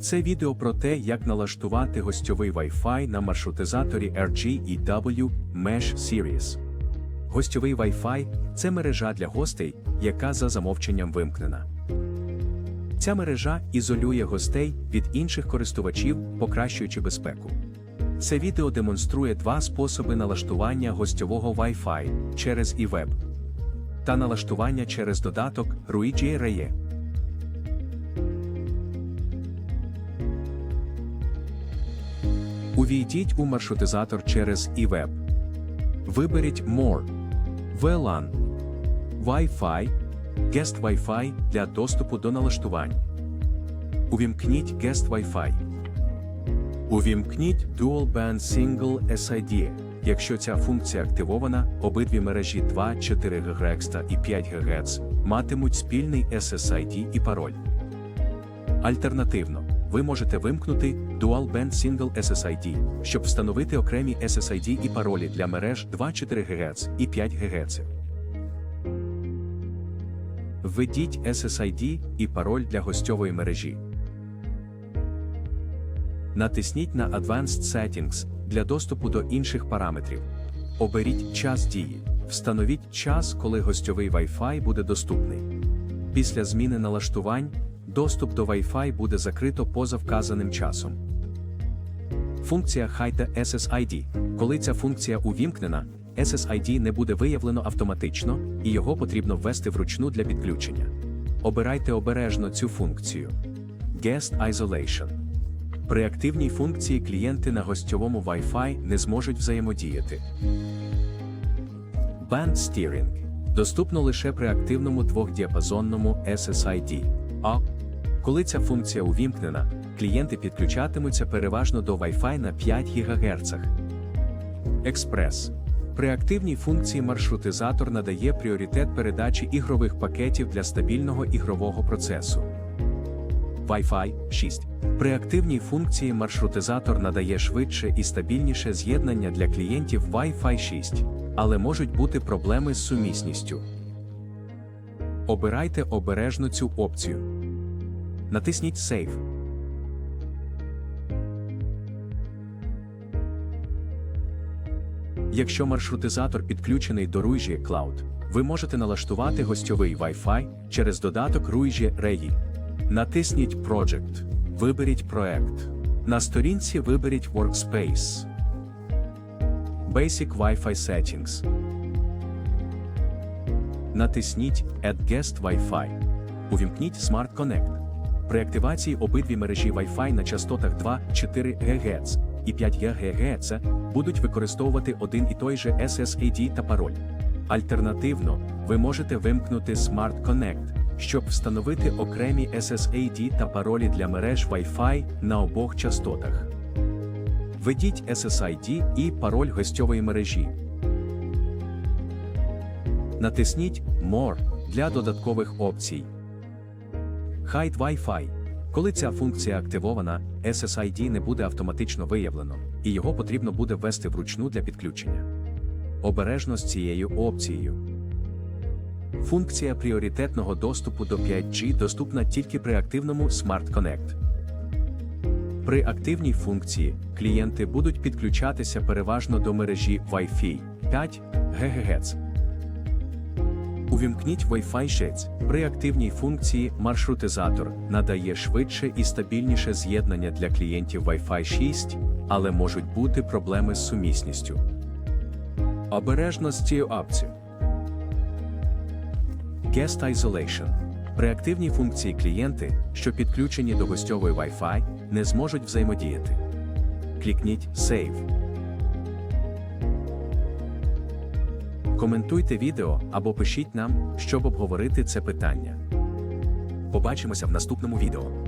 Це відео про те, як налаштувати гостьовий Wi-Fi на маршрутизаторі RGEW Mesh Series. Гостьовий Wi-Fi – це мережа для гостей, яка за замовченням вимкнена. Ця мережа ізолює гостей від інших користувачів, покращуючи безпеку. Це відео демонструє два способи налаштування гостьового Wi-Fi через eWeb та налаштування через додаток Ruigi Reye. Увійдіть у маршрутизатор через eWeb. Виберіть More, VLAN, Wi-Fi, Guest Wi-Fi для доступу до налаштувань. Увімкніть Guest Wi-Fi. Увімкніть Dual Band Single SID. Якщо ця функція активована, обидві мережі 2, 4 ГГц і 5 ГГц матимуть спільний SSID і пароль. Альтернативно, ви можете вимкнути Dual Band Single SSID, щоб встановити окремі SSID і паролі для мереж 2, 4 ГГц і 5 ГГц. Введіть SSID і пароль для гостьової мережі. Натисніть на Advanced Settings для доступу до інших параметрів. Оберіть час дії. Встановіть час, коли гостьовий Wi-Fi буде доступний. Після зміни налаштувань доступ до Wi-Fi буде закрито поза вказаним часом. Функція Hide SSID. Коли ця функція увімкнена, SSID не буде виявлено автоматично, і його потрібно ввести вручну для підключення. Обирайте обережно цю функцію. Guest Isolation. При активній функції клієнти на гостьовому Wi-Fi не зможуть взаємодіяти. Band Steering доступно лише при активному двохдіапазонному SSID. Коли ця функція увімкнена, клієнти підключатимуться переважно до Wi-Fi на 5 ГГц. Експрес. При активній функції маршрутизатор надає пріоритет передачі ігрових пакетів для стабільного ігрового процесу. Wi-Fi 6. При активній функції маршрутизатор надає швидше і стабільніше з'єднання для клієнтів Wi-Fi 6, але можуть бути проблеми з сумісністю. Обирайте обережно цю опцію. Натисніть Save. Якщо маршрутизатор підключений до Ruigi Cloud, ви можете налаштувати гостьовий Wi-Fi через додаток Ruigi Rei. Натисніть Project. Виберіть проект. На сторінці виберіть Workspace. Basic Wi-Fi Settings. Натисніть Add Guest Wi-Fi. Увімкніть Smart Connect. При активації обидві мережі Wi-Fi на частотах 2, 4 ГГц і 5 ГГц будуть використовувати один і той же SSID та пароль. Альтернативно, ви можете вимкнути Smart Connect, щоб встановити окремі SSID та паролі для мереж Wi-Fi на обох частотах. Введіть SSID і пароль гостьової мережі. Натисніть More для додаткових опцій. Hide Wi-Fi. Коли ця функція активована, SSID не буде автоматично виявлено, і його потрібно буде ввести вручну для підключення. Обережно з цією опцією. Функція пріоритетного доступу до 5G доступна тільки при активному Smart Connect. При активній функції клієнти будуть підключатися переважно до мережі Wi-Fi 5 ГГц. Увімкніть Wi-Fi 6. При активній функції маршрутизатор надає швидше і стабільніше з'єднання для клієнтів Wi-Fi 6, але можуть бути проблеми з сумісністю. Обережно з цією опцією. Guest Isolation. При активній функції клієнти, що підключені до гостьової Wi-Fi, не зможуть взаємодіяти. Клікніть Save. Коментуйте відео або пишіть нам, щоб обговорити це питання. Побачимося в наступному відео.